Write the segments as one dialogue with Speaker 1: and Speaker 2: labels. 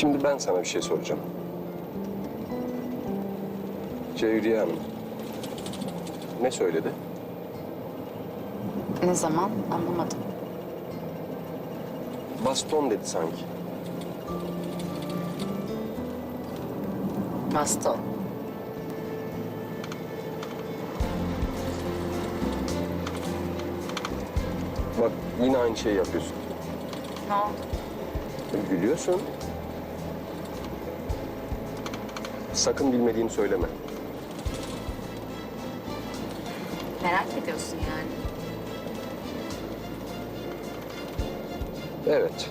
Speaker 1: Şimdi ben sana bir şey soracağım. Cevriye Hanım ne söyledi?
Speaker 2: Ne zaman anlamadım.
Speaker 1: Baston dedi sanki.
Speaker 2: Baston.
Speaker 1: Bak yine aynı şeyi yapıyorsun.
Speaker 2: Ne oldu?
Speaker 1: Gülüyorsun. Sakın bilmediğini söyleme.
Speaker 2: Merak ediyorsun yani.
Speaker 1: Evet.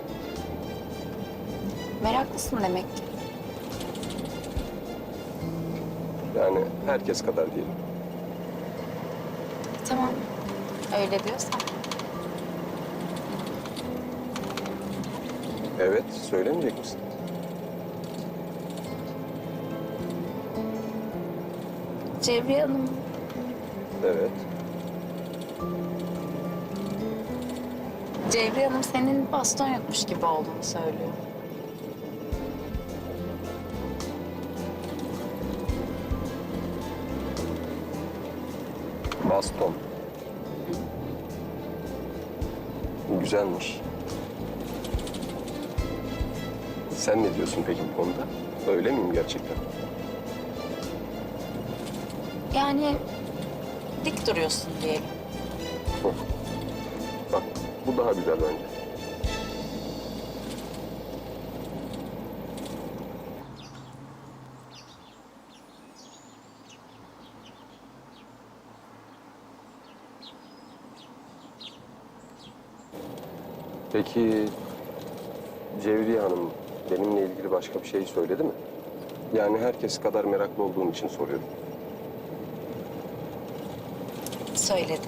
Speaker 2: Meraklısın demek ki.
Speaker 1: Yani herkes kadar diyelim.
Speaker 2: Tamam. Öyle diyorsan.
Speaker 1: Evet, söylemeyecek misin?
Speaker 2: Cevriye Hanım
Speaker 1: Evet.
Speaker 2: Cevriye Hanım senin baston yokmuş gibi olduğunu söylüyor.
Speaker 1: Baston. Güzelmiş. Sen ne diyorsun peki bu konuda? Öyle miyim gerçekten?
Speaker 2: Yani dik duruyorsun diyelim.
Speaker 1: Hı. Bak bu daha güzel bence. Peki Cevriye Hanım benimle ilgili başka bir şey söyledi mi? Yani herkes kadar meraklı olduğum için soruyorum.
Speaker 2: Söyledi.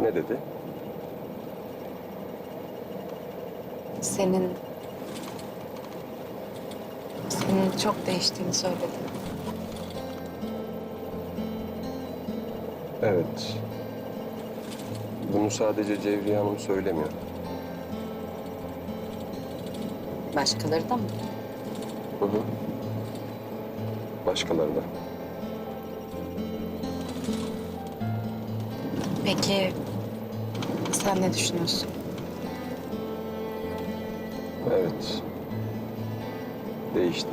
Speaker 1: Ne dedi?
Speaker 2: Senin... Senin çok değiştiğini söyledi.
Speaker 1: Evet. Bunu sadece Cevriye Hanım söylemiyor.
Speaker 2: Başkaları da mı?
Speaker 1: Hı hı. Başkaları da.
Speaker 2: Peki sen ne düşünüyorsun?
Speaker 1: Evet. Değiştim.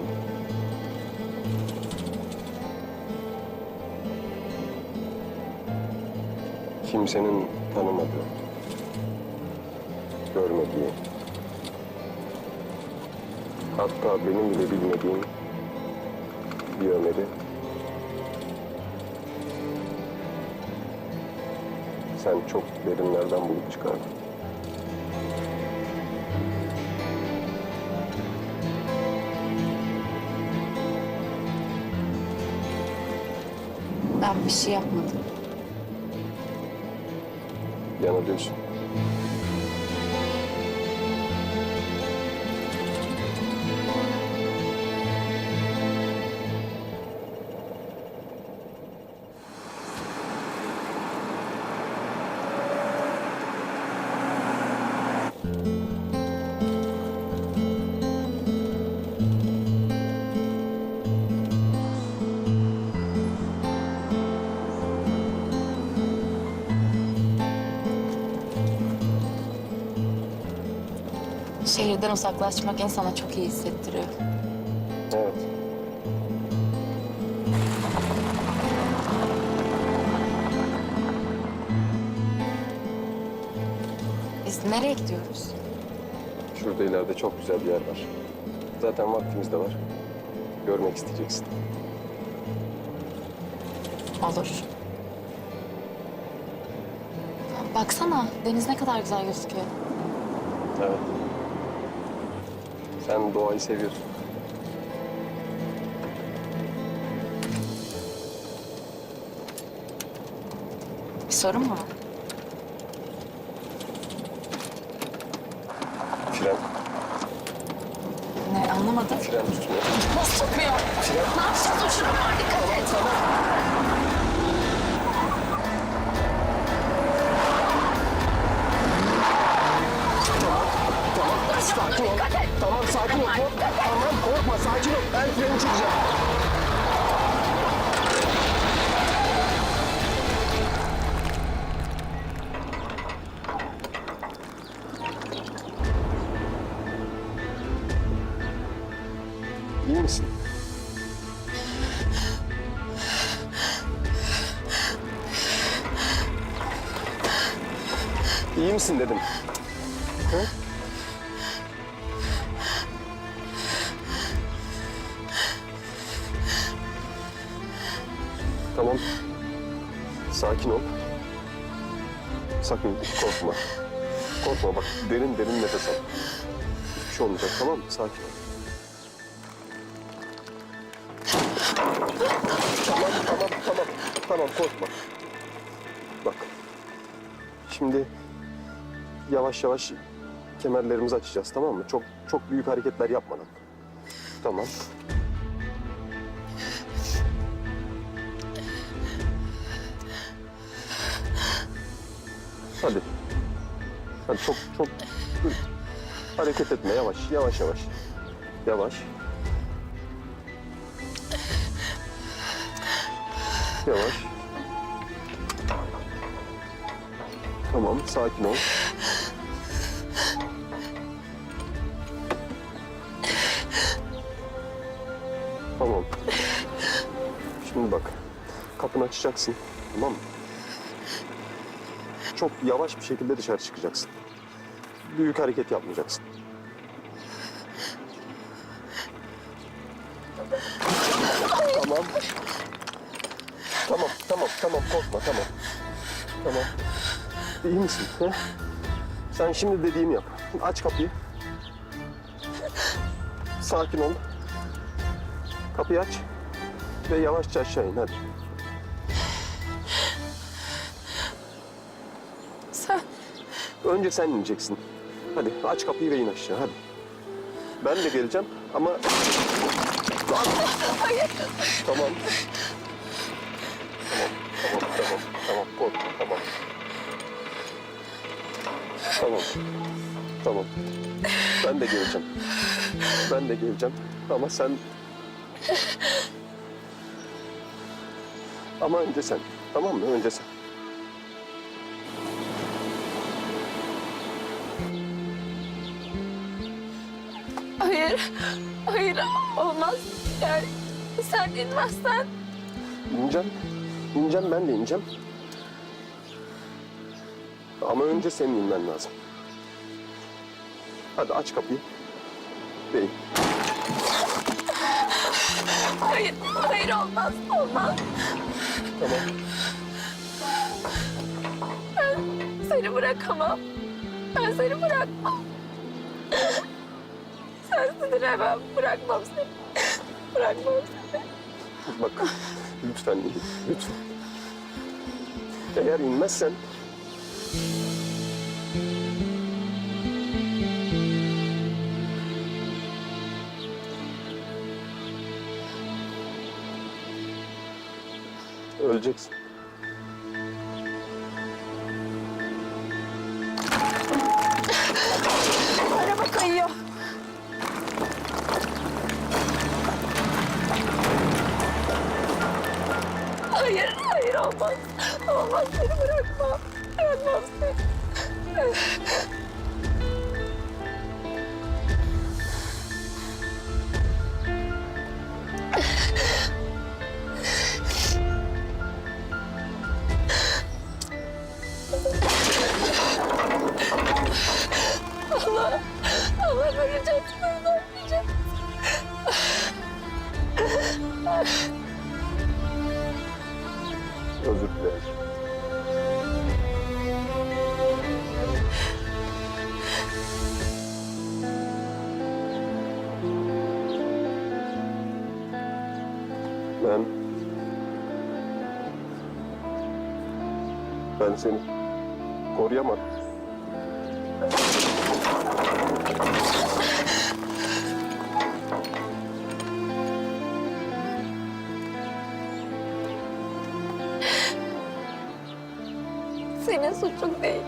Speaker 1: Kimsenin tanımadığı, görmediği, hatta benim bile bilmediğim bir Ömer'i sen çok derinlerden bulup çıkardın.
Speaker 2: Ben bir şey yapmadım.
Speaker 1: Yanılıyorsun.
Speaker 2: Şehirden uzaklaşmak insana çok iyi hissettiriyor.
Speaker 1: Evet.
Speaker 2: Biz nereye gidiyoruz?
Speaker 1: Şurada ileride çok güzel bir yer var. Zaten vaktimiz de var. Görmek isteyeceksin.
Speaker 2: Olur. Baksana deniz ne kadar güzel gözüküyor.
Speaker 1: Evet. Sen doğayı seviyorsun.
Speaker 2: Bir sorun mu var?
Speaker 1: İyi misin? İyi misin dedim. Hı? Tamam. Sakin ol. Sakın korkma. Korkma bak derin derin nefes al. Hiçbir şey olmayacak tamam mı? Sakin ol. Tamam korkma. Bak. Şimdi yavaş yavaş kemerlerimizi açacağız tamam mı? Çok çok büyük hareketler yapmadan. Tamam. Hadi. Hadi çok çok hareket etme yavaş yavaş yavaş. Yavaş. Yavaş. Tamam sakin ol. Tamam. Şimdi bak. Kapını açacaksın. Tamam mı? Çok yavaş bir şekilde dışarı çıkacaksın. Büyük hareket yapmayacaksın. Tamam. Tamam, tamam, tamam. Korkma, tamam. Tamam. İyi misin? He? Sen şimdi dediğimi yap. Aç kapıyı. Sakin ol. Kapıyı aç. Ve yavaşça aşağı in hadi.
Speaker 2: Sen
Speaker 1: Önce sen ineceksin. Hadi aç kapıyı ve in aşağı hadi. Ben de geleceğim ama... Lan!
Speaker 2: hayır.
Speaker 1: Tamam. Tamam, tamam, tamam, tamam. Korkma, tamam. Tamam. Ben de geleceğim. Ben de geleceğim. Ama sen... Ama önce sen. Tamam mı? Önce sen.
Speaker 2: Hayır. Hayır olmaz. Yani sen inmezsen
Speaker 1: İneceğim. İneceğim ben de ineceğim. Ama önce senin inmen lazım. Hadi aç kapıyı. Bey.
Speaker 2: hayır. Hayır olmaz. Olmaz.
Speaker 1: Tamam.
Speaker 2: Ben seni bırakamam. Ben seni bırakmam. Sensiz diremem. Bırakmam seni. Bırakmam seni.
Speaker 1: Bak lütfen. Lütfen. Eğer inmezsen öleceksin.
Speaker 2: Araba kayıyor. Hayır, hayır olmaz. Olmaz seni bırakmam.
Speaker 1: Ben... Ben seni koruyamadım.
Speaker 2: Senin suçun değil.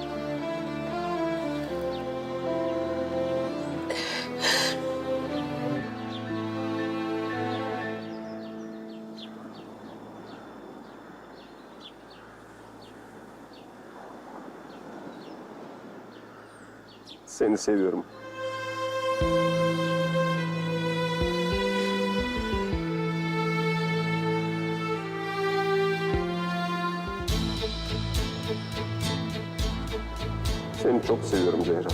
Speaker 1: Seni seviyorum. Seni çok seviyorum Zehra.